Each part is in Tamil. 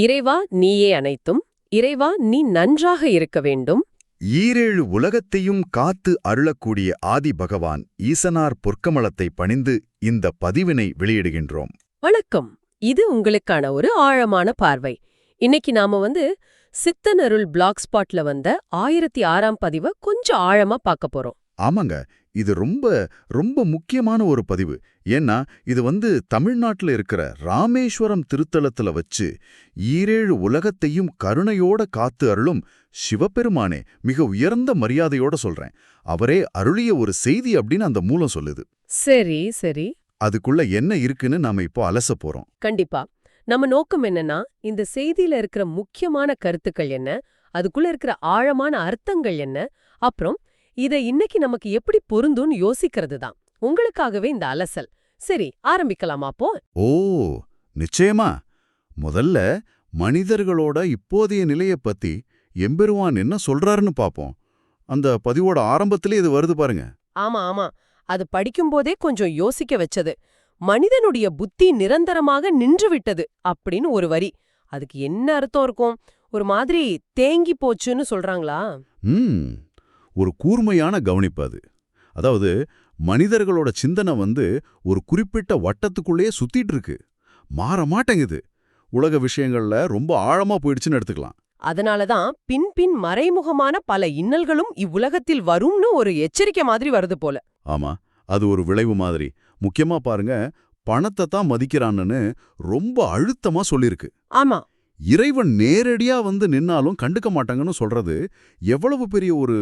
இறைவா நீயே அனைத்தும் இறைவா நீ நன்றாக இருக்க வேண்டும். ஈரேழு உலகத்தையும் காத்து அருளக்கூடிய ஆதி பகவான் ஈசனார் பொற்கமலத்தை பணிந்து இந்த பதிவினை வெளியிடுகின்றோம். வணக்கம். இது உங்களுக்கான ஒரு ஆழமான பார்வை. இன்னைக்கு நாம வந்து சித்தனருள் பிளாக் ஸ்பாட்ல வந்த ஆயிரத்தி ஆறாம் பதிவை கொஞ்சம் ஆழமா பார்க்க போறோம். ஆமாங்க. இது ரொம்ப ரொம்ப முக்கியமான ஒரு பதிவு. ஏன்னா இது வந்து தமிழ்நாட்டுல இருக்கிற ராமேஸ்வரம் திருத்தலத்துல வச்சு ஈரேழு உலகத்தையும் கருணையோட காத்து அருளும் சிவபெருமானே மிக உயர்ந்த மரியாதையோட சொல்றேன். அவரே அருளிய ஒரு செய்தி அப்படின்னு அந்த மூலம் சொல்லுது. சரி சரி. அதுக்குள்ள என்ன இருக்குன்னு நாம இப்போ அலச போறோம். கண்டிப்பா. நம்ம நோக்கம் என்னன்னா இந்த செய்தியில இருக்கிற முக்கியமான கருத்துக்கள் என்ன அதுக்குள்ள இருக்கிற ஆழமான அர்த்தங்கள் என்ன அப்புறம் இத இன்னைக்கு நமக்கு எப்படி பொருந்தும்னு யோசிக்கிறது தான் உங்களுக்காகவே இந்த அலசல். சரி ஆரம்பிக்கலாமா அப்போ? ஓ நிச்சயமா. முதல்ல மனிதர்களோட இப்போதைய நிலைய பத்தி எம்பெருவான் என்ன சொல்றாருன்னு பாப்போம். அந்த பதிவோட ஆரம்பத்திலே இது வருது பாருங்க. ஆமா ஆமா. அது படிக்கும்போதே கொஞ்சம் யோசிக்க வச்சது. மனிதனுடைய புத்தி நிரந்தரமாக நின்று விட்டது அப்படின்னு ஒரு வரி. அதுக்கு என்ன அர்த்தம் இருக்கும்? ஒரு மாதிரி தேங்கி போச்சுன்னு சொல்றாங்களா? ம். ஒரு கூர்மையான கவனிப்பு அது. அதாவது மனிதர்களோட சிந்தனை வந்து ஒரு குறிப்பிட்ட வட்டத்துக்குள்ளேயே சுத்திட்டு இருக்கு. மாற மாட்டேங்குது. உலக விஷயங்கள்ல ரொம்ப ஆழமா போயிடுச்சுன்னு எடுத்துக்கலாம். அதனாலதான் பின் பின் மறைமுகமான பல இன்னல்களும் இவ்வுலகத்தில் வரும்னு ஒரு எச்சரிக்கை மாதிரி வருது போல. ஆமா அது ஒரு விளைவு மாதிரி. முக்கியமா பாருங்க பணத்தை தான் மதிக்கிறான்னு ரொம்ப அழுத்தமா சொல்லிருக்கு. ஆமா. இறைவன் நேரடியா வந்து நின்னாலும் கண்டுக்க மாட்டாங்கன்னு சொல்றது எவ்வளவு பெரிய ஒரு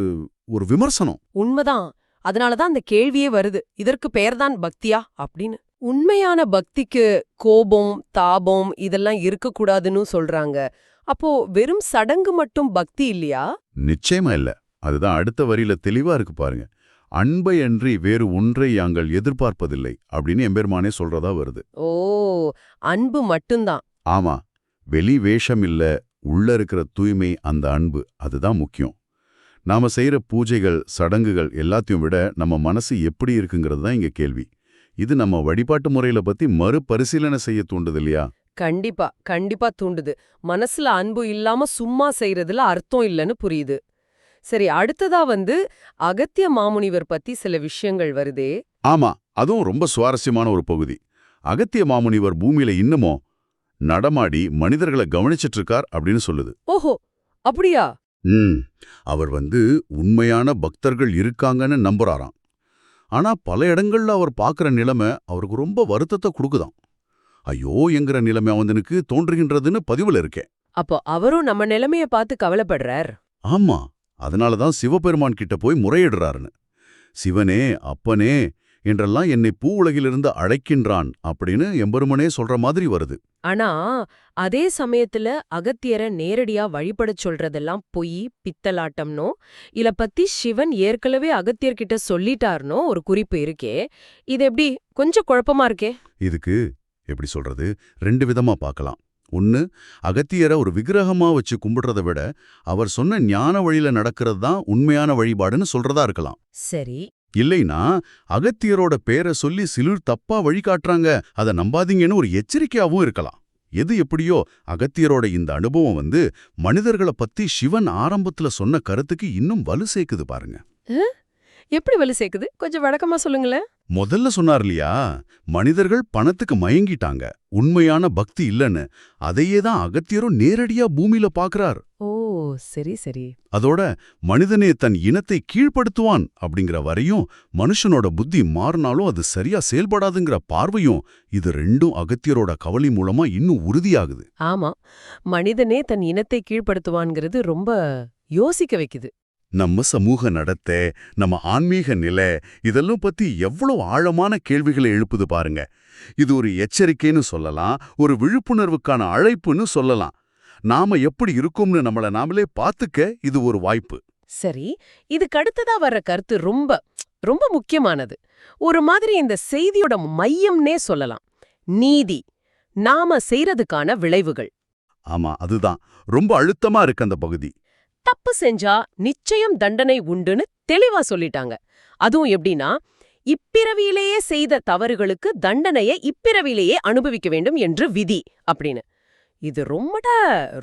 ஒரு விமர்சனம். உண்மைதான். அதனாலதான் அந்த கேள்வியே வருது. இதற்கு பெயர்தான் பக்தியா? அப்படின்னு. உண்மையான பக்திக்கு கோபம் தாபம் இதெல்லாம் இருக்கக்கூடாதுன்னு சொல்றாங்க. அப்போ வெறும் சடங்கு மட்டும் பக்தி இல்லையா? நிச்சயமா இல்ல. அதுதான் அடுத்த வரியில தெளிவா இருக்கு பாருங்க. அன்பை அன்றி வேறு ஒன்றை யாங்கள் எதிர்பார்ப்பதில்லை அப்படின்னு எம்பெருமானே சொல்றதா வருது. ஓ அன்பு மட்டும்தான். ஆமா. வெளி வேஷம் இல்ல உள்ள இருக்கிற தூய்மை அந்த அன்பு. அதுதான் முக்கியம். நாம செய்யற பூஜைகள் சடங்குகள் எல்லாத்தையும் விட நம்ம மனசு எப்படி இருக்குங்கிறது தான் இங்க கேள்வி. இது நம்ம வழிபாட்டு முறையில பத்தி மறுபரிசீலனை செய்ய தூண்டுது இல்லையா? கண்டிப்பா கண்டிப்பா தூண்டுது. மனசுல அன்பு இல்லாம சும்மா செய்யறதுல அர்த்தம் இல்லைன்னு புரியுது. சரி அடுத்ததா வந்து அகத்திய மாமுனிவர் பத்தி சில விஷயங்கள் வருதே. ஆமா அதுவும் ரொம்ப சுவாரஸ்யமான ஒரு பகுதி. அகத்திய மாமுனிவர் பூமியில இன்னமும் நடமாடி மனிதர்களை கவனிச்சிட்டு இருக்கார் அப்படின்னு சொல்லுது. ஓஹோ அப்படியா? ம். அவர் வந்து உண்மையான பக்தர்கள் இருக்காங்கன்னு நம்புறாராம். ஆனா பல இடங்கள்ல அவர் பார்க்குற நிலைமை அவருக்கு ரொம்ப வருத்தத்தை கொடுக்குதாம். ஐயோ என்கிற நிலைமை அவனுக்கு தோன்றுகின்றதுன்னு பதிவுல இருக்கேன் அப்போ அவரும் நம்ம நிலைமைய பார்த்து கவலைப்படுறார்? ஆமா. அதனால தான் சிவபெருமான் கிட்ட போய் முறையிடுறாருன்னு. சிவனே அப்பனே என்றெல்லாம் என்னை பூ உலகிலிருந்து அழைக்கின்றான் அப்படின்னு எம்பெருமனே சொல்ற மாதிரி வருது. ஆனா அதே சமயத்துல அகத்தியரை நேரடியா வழிபடச் சொல்றதெல்லாம் பொய் பித்தலாட்டம்னோ இத பத்தி சிவன் ஏற்கனவே அகத்தியர்கிட்ட சொல்லிட்டார்னோ ஒரு குறிப்பு இருக்கே இது எப்படி கொஞ்சம் குழப்பமா இருக்கே? இதுக்கு எப்படி சொல்றது? ரெண்டு விதமா பார்க்கலாம் ஒன்னு அகத்தியரை ஒரு விக்கிரகமா வச்சு கும்பிடுறத விட அவர் சொன்ன ஞான வழியில நடக்கிறது தான் உண்மையான வழிபாடுன்னு சொல்றதா இருக்கலாம். சரி. இல்லைனா அகத்தியரோட பேரை சொல்லி சிலர் தப்பா வழிகாட்டுறாங்க. அதை நம்பாதீங்கன்னு ஒரு எச்சரிக்கையாவும் இருக்கலாம். எது எப்படியோ அகத்தியரோட இந்த அனுபவம் வந்து மனிதர்களை பத்தி சிவன் ஆரம்பத்துல சொன்ன கருத்துக்கு இன்னும் வலு சேர்க்குது பாருங்க. எப்படி வலு சேர்க்குது? கொஞ்சம் வழக்கமா சொல்லுங்களேன். முதல்ல சொன்னார் இல்லையா? மனிதர்கள் பணத்துக்கு மயங்கிட்டாங்க. உண்மையான பக்தி இல்லைன்னு. அதையே தான் அகத்தியரும் நேரடியா பூமியில பாக்குறார். ஓ. சரி சரி. அதோட மனிதனே தன் இனத்தை கீழ்ப்படுத்துவான் அப்படிங்கிற வரையும் மனுஷனோட புத்தி மாறினாலும் அது சரியா செயல்படாதுங்கிற பார்வையும் இது ரெண்டும் அகத்தியரோட கவலை மூலமா இன்னும் உறுதியாகுது. ஆமா மனிதனே தன் இனத்தை கீழ்ப்படுத்துவான்ங்கிறது ரொம்ப யோசிக்க வைக்குது. நம்ம சமூக நடத்தை நம்ம ஆன்மீக நிலை இதெல்லாம் பத்தி எவ்வளவு ஆழமான கேள்விகளை எழுப்புது பாருங்க. இது ஒரு எச்சரிக்கைன்னு சொல்லலாம் ஒரு விழிப்புணர்வுக்கான அழைப்புன்னு சொல்லலாம். நாம எப்படி இருக்கோம்னு நம்மள நாமளே பார்த்துக்க இது ஒரு வாய்ப்பு. சரி இதுக்கு அடுத்ததா வர்ற கருத்து ரொம்ப ரொம்ப முக்கியமானது. ஒரு மாதிரி இந்த செய்தியோட மையம்னே சொல்லலாம். நீதி. நாம செய்யறதுக்கான விளைவுகள். ஆமா அதுதான். ரொம்ப அழுத்தமா இருக்கு அந்த பகுதி. தப்பு செஞ்சா நிச்சயம் தண்டனை உண்டுன்னு தெளிவா சொல்லிட்டாங்க. அதுவும் எப்படின்னா இப்பிறவியிலேயே செய்த தவறுகளுக்கு தண்டனையை இப்பிறவியிலேயே அனுபவிக்க வேண்டும் என்று விதி அப்படின்னு. இது ரொம்பட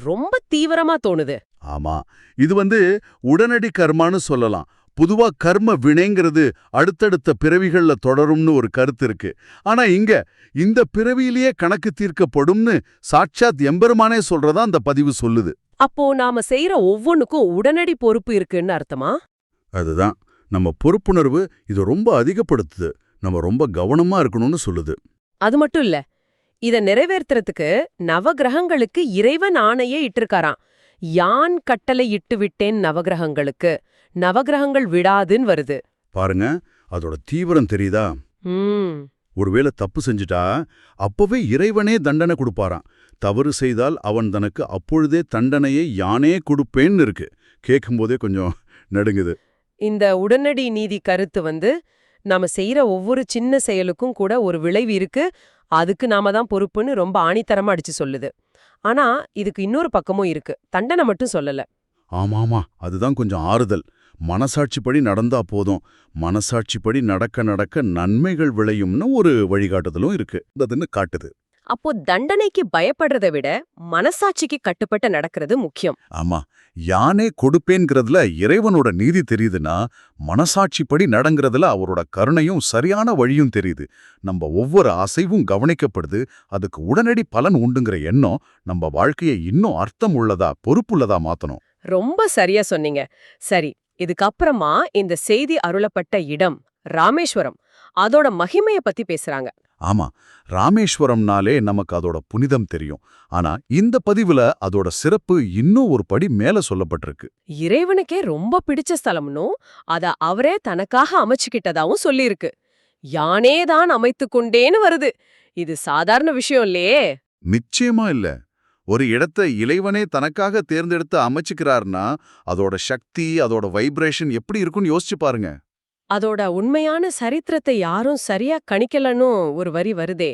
ரொம்ப தீவிரமா தோணுது. ஆமா. இது வந்து உடனடி கர்மான்னு சொல்லலாம். பொதுவா கர்ம வினைங்கிறது அடுத்தடுத்த பிறவிகள்ல தொடரும்னு ஒரு கருத்து இருக்கு. ஆனா இங்க இந்த பிறவியிலேயே கணக்கு தீர்க்கப்படும்னு சாட்சாத் எம்பெருமானே சொல்றதா அந்த பதிவு சொல்லுது. அப்போ நாம செய்யற ஒவ்வொன்னுக்கும் உடனடி பொறுப்பு இருக்குன்னு அர்த்தமா? அதுதான். நம்ம பொறுப்புணர்வு இது ரொம்ப அதிகப்படுத்துது. நம்ம ரொம்ப கவனமா இருக்கணும்னு சொல்லுது. அது மட்டும் இல்ல இத நிறைவேத்துறதுக்கு நவகிரகங்களுக்கு இறைவன் ஆணையே இட்டிருக்காராம். யான் கட்டளை இட்டு விட்டேன் நவகிரகங்களுக்கு. நவகிரகங்கள் விடாதுன்னு வருது. பாருங்க அதோட தீவிரம் தெரியுதா? ஒருவேளை தப்பு செஞ்சுட்டா அப்பவே இறைவனே தண்டனை கொடுப்பாராம். தவறு செய்தால் அவன் தனக்கு அப்பொழுதே தண்டனையை யானே கொடுப்பேன்னு இருக்கு. கேட்கும்போதே கொஞ்சம் நடுங்குது. இந்த உடனடி நீதி கருத்து வந்து நாம செய்யற ஒவ்வொரு சின்ன செயலுக்கும் கூட ஒரு விளைவு இருக்கு. அதுக்கு நாம தான் பொறுப்புன்னு ரொம்ப ஆணித்தரமா அடிச்சு சொல்லுது. ஆனா இதுக்கு இன்னொரு பக்கமும் இருக்கு. தண்டனை மட்டும் சொல்லல. ஆமாமா அதுதான் கொஞ்சம் ஆறுதல். மனசாட்சிப்படி நடந்தா போதும். மனசாட்சிப்படி நடக்க நடக்க நன்மைகள் விளையும்னு ஒரு வழிகாட்டுதலும் இருக்கு. அதுன்னு காட்டுது. அப்போ தண்டனைக்கு பயப்படுறதை விட மனசாட்சிக்கு கட்டுப்பட்டு நடக்கிறது முக்கியம். ஆமா யானே கொடுப்பேன்கிறதுல இறைவனோட நீதி தெரியுதுன்னா மனசாட்சிப்படி நடங்கிறதுல அவரோட கருணையும் சரியான வழியும் தெரியுது. நம்ம ஒவ்வொரு அசைவும் கவனிக்கப்படுது அதுக்கு உடனடி பலன் உண்டுங்கிற எண்ணம் நம்ம வாழ்க்கையை இன்னும் அர்த்தம் உள்ளதா பொறுப்புள்ளதா மாத்தணும். ரொம்ப சரியா சொன்னீங்க. சரி இதுக்கப்புறமா இந்த செய்தி அருளப்பட்ட இடம் ராமேஸ்வரம் அதோட மகிமைய பத்தி பேசுறாங்க. ஆமா ராமேஸ்வரம்னாலே நமக்கு அதோட புனிதம் தெரியும். ஆனா இந்த பதிவுல அதோட சிறப்பு இன்னும் ஒரு படி மேல சொல்லப்பட்டிருக்கு. இறைவனுக்கே ரொம்ப பிடிச்ச ஸ்தலம்னும் அத அவரே தனக்காக அமைச்சுக்கிட்டதாவும் சொல்லியிருக்கு. யானே தான் அமைத்துக் கொண்டேன்னு வருது. இது சாதாரண விஷயம் இல்லையே. நிச்சயமா இல்ல. ஒரு இடத்தை இளைவனே தனக்காக தேர்ந்தெடுத்து அமைச்சுக்கிறார்னா அதோட சக்தி அதோட வைப்ரேஷன் எப்படி இருக்கும்னு யோசிச்சு பாருங்க. அதோட உண்மையான சரித்திரத்தை யாரும் சரியா கணிக்கலன்னு ஒரு வரி வருதே.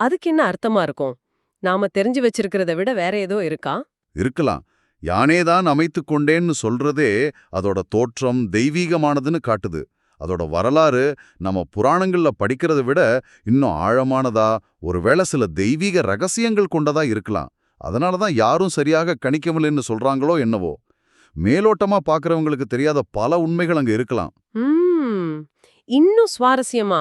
அதுக்கு என்ன அர்த்தமா இருக்கும்? நாம தெரிஞ்சு வச்சிருக்கிறத விட வேற ஏதோ இருக்கா? இருக்கலாம். யானேதான் அமைத்துக் கொண்டேன்னு சொல்றதே அதோட தோற்றம் தெய்வீகமானதுன்னு காட்டுது. அதோட வரலாறு நம்ம புராணங்கள்ல படிக்கிறத விட இன்னும் ஆழமானதா ஒருவேளை சில தெய்வீக ரகசியங்கள் கொண்டதா இருக்கலாம். அதனால தான் யாரும் சரியாக கணிக்கவில்லைன்னு சொல்றாங்களோ என்னவோ. மேலோட்டமா பார்க்கறவங்களுக்கு தெரியாத பல உண்மைகள் அங்க இருக்கலாம். ம். இன்னும் சுவாரஸ்யமா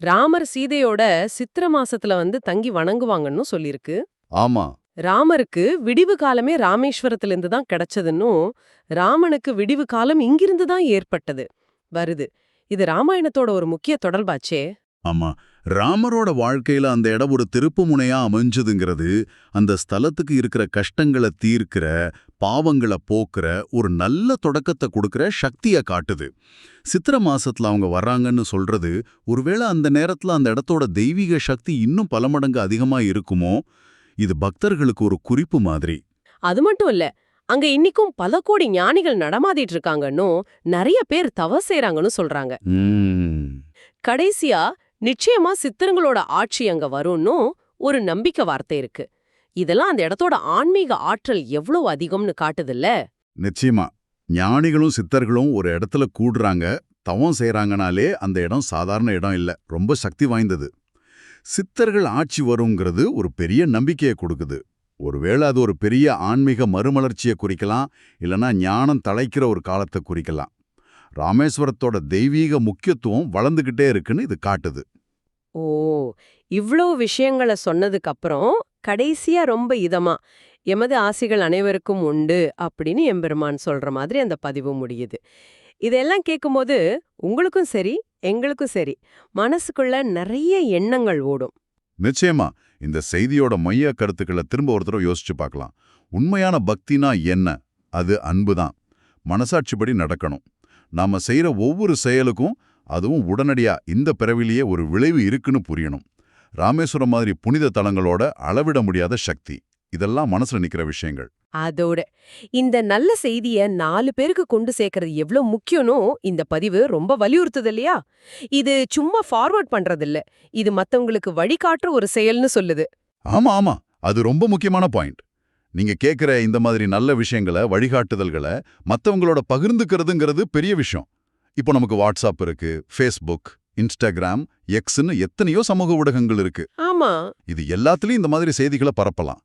ராமர் சீதையோட சித்திர மாசத்துல வந்து தங்கி வணங்குவாங்கன்னு சொல்லிருக்கு ஆமா. ராமருக்கு விடிவு காலமே ராமேஸ்வரத்திலிருந்து தான் கிடைச்சதுன்னும் ராமனுக்கு விடிவு காலம் இங்கிருந்து தான் ஏற்பட்டது. வருது. இது ராமாயணத்தோட ஒரு முக்கிய தொடர்பாச்சே. ஆமா. ராமரோட வாழ்க்கையில அந்த இடம் ஒரு திருப்பு முனையா அமைஞ்சதுங்கிறது அந்த ஸ்தலத்துக்கு இருக்கிற கஷ்டங்களை தீர்க்கிற பாவங்களை போக்குற ஒரு நல்ல தொடக்கத்தை கொடுக்கிற சக்திய காட்டுது. சித்திர மாசத்துல அவங்க வர்றாங்கன்னு சொல்றது ஒருவேளை அந்த நேரத்துல அந்த இடத்தோட தெய்வீக சக்தி இன்னும் பல மடங்கு அதிகமா இருக்குமோ? இது பக்தர்களுக்கு ஒரு குறிப்பு மாதிரி. அது மட்டும் இல்ல அங்க இன்னிக்கும் பல கோடி ஞானிகள் நடமாடிட்டு இருக்காங்கன்னும் நிறைய பேர் தவ செய்றாங்கன்னு சொல்றாங்க. கடைசியா நிச்சயமா சித்தருங்களோட ஆட்சி அங்க வரும்னும் ஒரு நம்பிக்கை வார்த்தை இருக்கு. இதெல்லாம் அந்த இடத்தோட ஆன்மீக ஆற்றல் எவ்வளவு அதிகம்னு காட்டுதில்ல? நிச்சயமா. ஞானிகளும் சித்தர்களும் ஒரு இடத்துல கூடுறாங்க தவம் செய்யறாங்கனாலே அந்த இடம் சாதாரண இடம் இல்ல ரொம்ப சக்தி வாய்ந்தது. சித்தர்கள் ஆட்சி வருங்கிறது ஒரு பெரிய நம்பிக்கையை கொடுக்குது. ஒருவேளை அது ஒரு பெரிய ஆன்மீக மறுமலர்ச்சியை குறிக்கலாம் இல்லனா ஞானம் தலைக்கிற ஒரு காலத்தை குறிக்கலாம். ராமேஸ்வரத்தோட தெய்வீக முக்கியத்துவம் வளர்ந்துகிட்டே இருக்குன்னு இது காட்டுது. ஓ இவ்ளோ விஷயங்களை சொன்னதுக்கு அப்புறம் கடைசியா ரொம்ப இதமா எமது ஆசிகள் அனைவருக்கும் உண்டு அப்படின்னு எம்பெருமான் சொல்ற மாதிரி அந்த பதிவு முடியுது. இதெல்லாம் கேட்கும்போது உங்களுக்கும் சரி எங்களுக்கும் சரி மனசுக்குள்ள நிறைய எண்ணங்கள் ஓடும். நிச்சயமா இந்த செய்தியோட மைய கருத்துக்களை திரும்ப ஒரு தடவை யோசிச்சு பார்க்கலாம். உண்மையான பக்தினா என்ன? அது அன்புதான். மனசாட்சிப்படி நடக்கணும். நாம செய்யற ஒவ்வொரு செயலுக்கும் அதுவும் உடனடியா இந்த பிறவிலேயே ஒரு விளைவு இருக்குன்னு புரியணும். ராமேஸ்வரம் மாதிரி புனித தலங்களோட அளவிட முடியாத சக்தி. இதெல்லாம் மனசுல நிக்கிற விஷயங்கள். அதோட. இந்த நல்ல செய்திய நாலு பேருக்கு கொண்டு சேர்க்கறது எவ்ளோ முக்கியம்னோ இந்த பதிவு ரொம்ப வலியுறுத்துது இல்லையா? இது சும்மா ஃபார்வர்ட் பண்றதில்ல. இது மத்தவங்களுக்கு வழிகாட்டுற ஒரு செயல்னு சொல்லுது. ஆமா ஆமா. அது ரொம்ப முக்கியமான பாயிண்ட் நீங்க கேட்கிற இந்த மாதிரி நல்ல விஷயங்களை வழிகாட்டுதல்களை மத்தவங்களோட பகிர்ந்துக்கிறதுங்கிறது பெரிய விஷயம். இப்போ நமக்கு வாட்ஸ்அப் இருக்கு ஃபேஸ்புக் இன்ஸ்டாகிராம் எக்ஸ்னு எத்தனையோ சமூக ஊடகங்கள் இருக்கு. ஆமா. இது எல்லாத்துலயும் இந்த மாதிரி செய்திகளை பரப்பலாம்.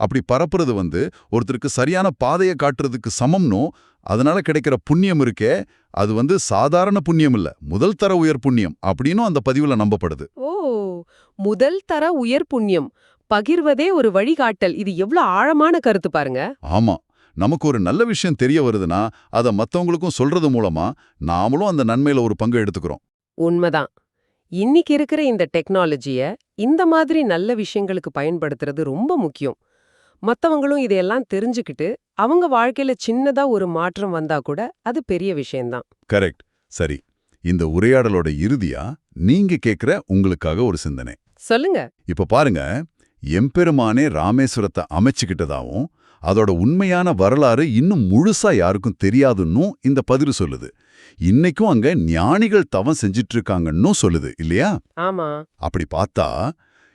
அப்படி பரப்புறது வந்து ஒருத்தருக்கு சரியான பாதையை காட்டுறதுக்கு சமம்னோ அதனால கிடைக்கிற புண்ணியம் இருக்கே அது வந்து சாதாரண புண்ணியம் இல்ல முதல் தர உயர் புண்ணியம் அப்படின்னும் அந்த பதிவுல நம்பப்படுது. ஓ முதல் தர உயர் புண்ணியம். பகிர்வதே ஒரு வழிகாட்டல். இது எவ்வளவு ஆழமான கருத்து பாருங்க. ஆமா. நமக்கு ஒரு நல்ல விஷயம் தெரிய வருதுன்னா அதை மத்தவங்களுக்கும் சொல்றது மூலமா நாமளும் அந்த நன்மையில ஒரு பங்கு எடுத்துக்கிறோம். உண்மைதான். இன்னைக்கு இருக்கிற இந்த டெக்னாலஜிய இந்த மாதிரி நல்ல விஷயங்களுக்கு பயன்படுத்துறது ரொம்ப முக்கியம். மத்தவங்களும் இதையெல்லாம் தெரிஞ்சுக்கிட்டு அவங்க வாழ்க்கையில சின்னதா ஒரு மாற்றம் வந்தா கூட அது பெரிய விஷயம்தான். கரெக்ட். சரி. இந்த உரையாடலோட இறுதியா நீங்க கேக்குற உங்களுக்காக ஒரு சிந்தனை. சொல்லுங்க. இப்ப பாருங்க. எம்பெருமானே ராமேஸ்வரத்தை அமைச்சுக்கிட்டதாவும் அதோட உண்மையான வரலாறு இன்னும் முழுசா யாருக்கும் தெரியாதுன்னும் இந்த பதிவு சொல்லுது. இன்னைக்கும் அங்க ஞானிகள் தவம் செஞ்சிட்டு இருக்காங்கன்னும் சொல்லுது இல்லையா? ஆமா. அப்படி பார்த்தா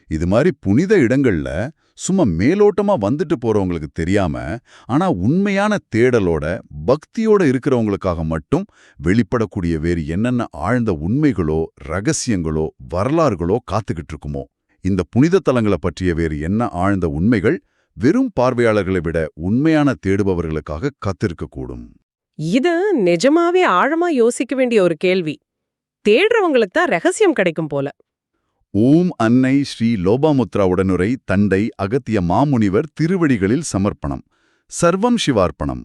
இது மாதிரி புனித இடங்கள்ல சும்மா மேலோட்டமா வந்துட்டு போறவங்களுக்கு தெரியாம ஆனா உண்மையான தேடலோட பக்தியோட இருக்கிறவங்களுக்காக மட்டும் வெளிப்படக்கூடிய வேறு என்னென்ன ஆழ்ந்த உண்மைகளோ ரகசியங்களோ வரலாறுகளோ காத்துக்கிட்டு இருக்குமோ இந்த புனித தலங்களை பற்றிய வேறு என்ன ஆழ்ந்த உண்மைகள் வெறும் பார்வையாளர்களை விட உண்மையான தேடுபவர்களுக்காக காத்திருக்கக்கூடும்? இது நிஜமாவே ஆழமா யோசிக்க வேண்டிய ஒரு கேள்வி. தேடுறவங்களுக்கு தான் ரகசியம் கிடைக்கும் போல. ஓம் அன்னை ஸ்ரீ லோபாமுத்ரா உடனுரை தண்டை அகத்திய மாமுனிவர் திருவடிகளில் சமர்ப்பணம். சர்வம் சிவார்ப்பணம்.